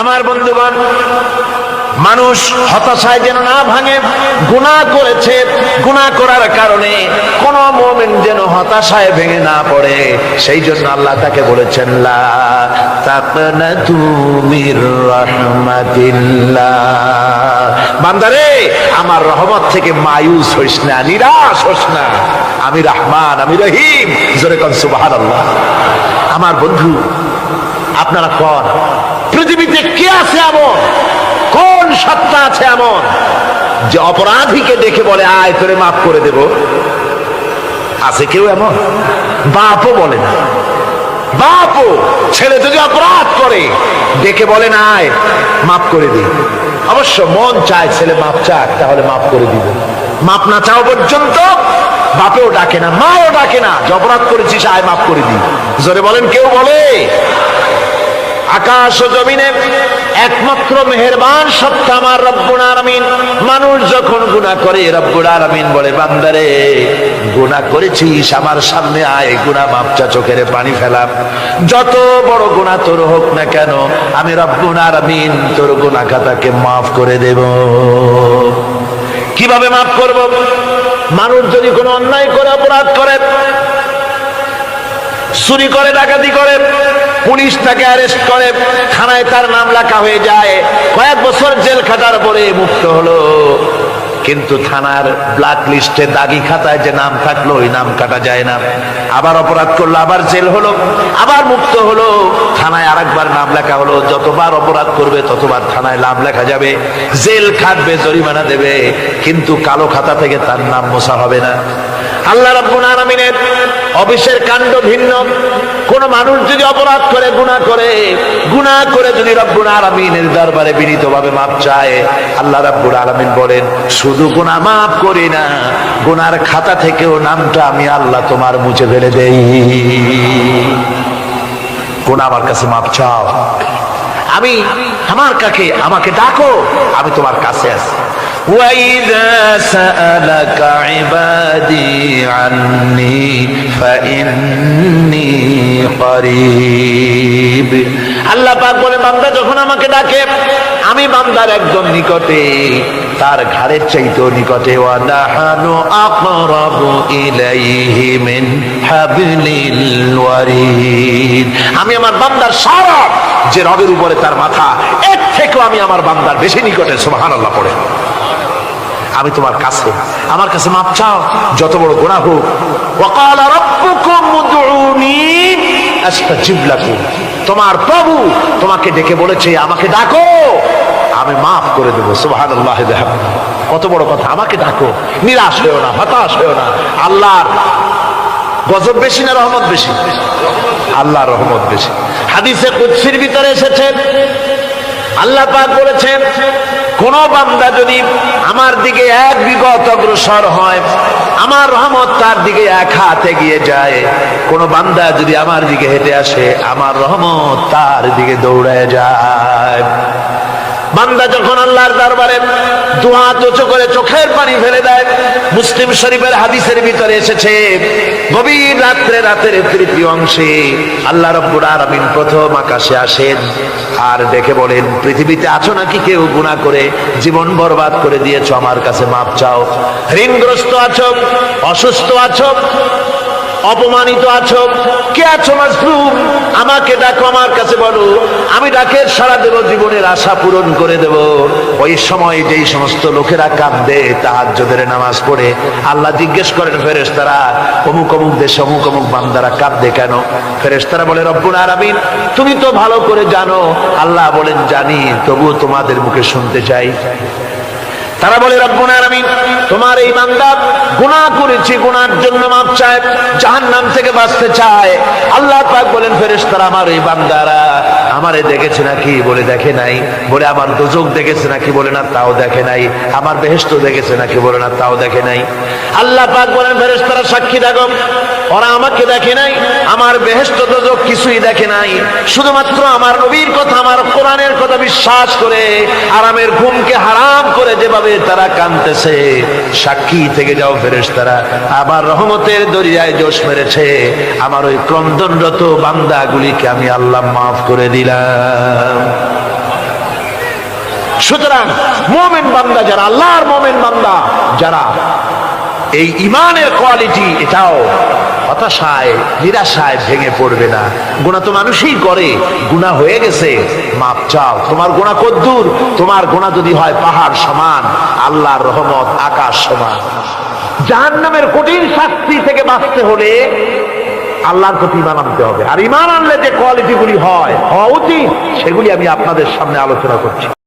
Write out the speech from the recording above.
আমার বন্ধুগণ, মানুষ হতাশায় যেন না ভাঙে, গুণা করেছে, গুণা করার কারণে কোন মোমেন যেন হতাশায় ভেঙে না পড়ে। সেই জন্য আল্লাহ তাকে বলেছেন বান্দারে, আমার রহমত থেকে মায়ুস হইস না, নিরাশ হোস না। আমি রহমান, আমি রহিম। জোরে কন সুবহানাল্লাহ। আমার বন্ধু, আপনারা কন? পৃথিবীতে কে আছে এমন? কোন সত্তা আছে এমন? যে অপরাধীকে দেখে বলে, আয়, তোরে মাফ করে দেব। আছে কেউ এমন? বাপও বলে না। বাপও, ছেলে যদি অপরাধ করে দেখে বলে না, আয়, মাফ করে দিই অবশ্য মন চায়, ছেলে, মাপ চাক, তাহলে মাফ করে দিব। মাপ না চাও পর্যন্ত বাপেও ডাকে না, মাও ডাকে না, যে অপরাধ করেছিস, আয় মাফ করে দিই জোরে বলেন, কেউ বলে? আকাশ ও জমিনে একমাত্র মেহেরবান সত্তা আমার রব্বুল আলামিন। মানুষ যখন গুনাহ করে, রব্বুল আলামিন বলে, বান্দারে, গুনাহ করেছিস, আমার সামনে আয়, গুনাহ মাপচা চোখের পানি ফেলাম। যত বড় গুনাহ তোর হোক না কেন, আমি রব্বুল আলামিন তোর গুনাহ খাতাকে মাফ করে দেব। কীভাবে মাফ করব? মানুষ যদি কোনো অন্যায় করে, অপরাধ করে, চুরি করে, ডাকাতি করে পুলিশ তাকে অ্যারেস্ট করে, থানায় তার নাম লেখা হয়ে যায়। কয়েক বছর জেল খাটার পরে মুক্ত হলো। কিন্তু থানার ব্ল্যাক লিস্টে দাগি খাতায় যে নাম থাকল, ওই নাম কাটা যায় না। আবার অপরাধ করল, আবার জেল হলো, আবার মুক্ত হলো। থানায় আরেকবার নাম লেখা হলো, যতবার অপরাধ করবে, ততবার থানায় নাম লেখা যাবে। জেল খাটবে, জরিমানা দেবে, কিন্তু কালো খাতা থেকে তার নাম মোছা হবে না। আল্লাহ রাব্বুল আলামিনের অফিসের কাণ্ড ভিন্ন। কোন মানুষ যদি অপরাধ করে, গুনাহ করে গুনাহ করে যদি রব্বুল আলামিনের দরবারে বিনীতভাবে মাপ চায়, আল্লাহ রাব্বুল আলামিন বলেন, শুধু গুনাহ মাফ করি না গুনার খাতা থেকেও নামটা আমি আল্লাহ তোমার মুছে ফেলে দেই। গুনাহ আমার কাছে মাপ চাও? আমি আমার কাকে আমাকে ডাকো আমি তোমার কাছে আছি وإذا سألك عبادي عني فإني قريب আল্লাহ পাক বলে বান্দা যখন আমাকে ডাকে আমি বান্দার একদম নিকটে, তার ঘাড়ের চাইতেও নিকটে। আমি আমার বান্দার সারা যে রবের উপরে তার মাথা, এর থেকেও আমি আমার বান্দার বেশি নিকটে, সুবহানাল্লাহ পড়ে। আমি তোমার কাছে, আমার কাছে মাপ চাও, যত বড় গোনা হোক। ওয়াকাল রাব্বুকুম উদউনি তোমার প্রভু তোমাকে ডেকে বলেছে, আমাকে ডাকো। আমি মাফ করে দেবো, সুবহানাল্লাহ বিহামদিহি কত বড় কথা, আমাকে ডাকো। নিরাশ হয়েও না, হতাশ হয়েও না। আল্লাহর গজব বেশি না রহমত বেশি? আল্লাহ রহমত বেশি। হাদিসে কুদসির ভিতরে এসেছেন আল্লাহ পাক বলেছেন, কোন বান্দা যদি আমার দিকে এক বিগত অগ্রসর হয় আমার রহমত তার দিকে এক হাতে গিয়ে যায়। কোন বান্দা যদি আমার দিকে হেঁটে আসে, আমার রহমত তার দিকে দৌড়ায় যায়। বান্দা যখন আল্লাহর দরবারে দুহাত উঁচু করে চোখের পানি ফেলে দেয়, মুসলিম শরীফের হাদিসের ভিতরে এসেছে, গভীর রাত্রে রাতের তৃতীয় অংশে আল্লাহ রব্বুর আলামিন প্রথম আকাশে আসেন আর দেখে বলেন, পৃথিবীতে আছো নাকি কেউ গুনাহ করে, জীবন বরবাদ করে দিয়েছ, আমার কাছে মাপ চাও। ঋণগ্রস্ত আছো, অসুস্থ আছো অপমানিত আছো? কে আছো মাজলুম? আমাকে ডাকো আমার কাছে বলো। আমি ডাকে সারা দেব, জীবনের আশা পূরণ করে দেব। ওই সময় যেই সমস্ত লোকেরা কাঁদে তাহাজ্জুদের নামাজ পড়ে। আল্লাহ জিজ্ঞেস করেন, ফেরেশতারা, অমুক অমুক দেশে অমুক অমুক বান্দারা কাঁদে কেন? ফেরেশতারা বলে, রব্বুল আলামিন, তুমি তো ভালো করে জানো। আল্লাহ বলেন, জানি, তবুও তোমাদের মুখে শুনতে চাই। তারা বলে, রব্বুল তোমার এই বান্দা গুনাহ করেছে গুনার জন্য মাপ চায়, জাহান্নাম থেকে বাঁচতে চায়। আল্লাহ পাক বলেন, ফেরেশতারা আমার এই বান্দারা আমারে দেখেছে নাকি? বলে, দেখে নাই। বলে, আমার দোজক দেখেছে নাকি? বলে, না, তাও দেখে নাই। আমার বেহেশত দেখেছে নাকি? বলে, না, তাও দেখে নাই। আল্লাহ পাক বলেন, ফেরেশতারা, সাক্ষী থাকো ওরা আমাকে দেখে নাই, আমার বেহেস্ত দোজক কিছুই দেখে নাই। শুধুমাত্র আমার নবীর কথা, আমার কোরআনের কথা বিশ্বাস করে, আরামের ঘুমকে হারাম করে যেভাবে তারা কানতেছে, সাক্ষী থেকে যাও ফেরেস তারা আবার রহমতের দরিয়ায় জোশ মেরেছে। আমার ওই ক্রন্দনরত বান্দাগুলিকে আমি আল্লাহ মাফ করে দিলাম। সুতরাং মোমেন বান্দা যারা, আল্লাহর মোমেন বান্দা যারা, এই ইমানের কোয়ালিটি এটাও হতাশায়, নিরাশায় ভেঙে পড়বে না। গুণা তো মানুষই করে। গুণা হয়ে গেছে। মাপ চাও। তোমার গুণা কদ্দুর। তোমার গুণা যদি হয় পাহাড় সমান, আল্লাহর রহমত আকাশ সমান। জাহান্নামের কঠিন শাস্তি থেকে বাঁচতে হলে আল্লাহর প্রতি ইমান আনতে হবে। আর ইমান আনলে যে কোয়ালিটিগুলি হয়, হওয়া উচিত, সেগুলি আমি আপনাদের সামনে আলোচনা করছি।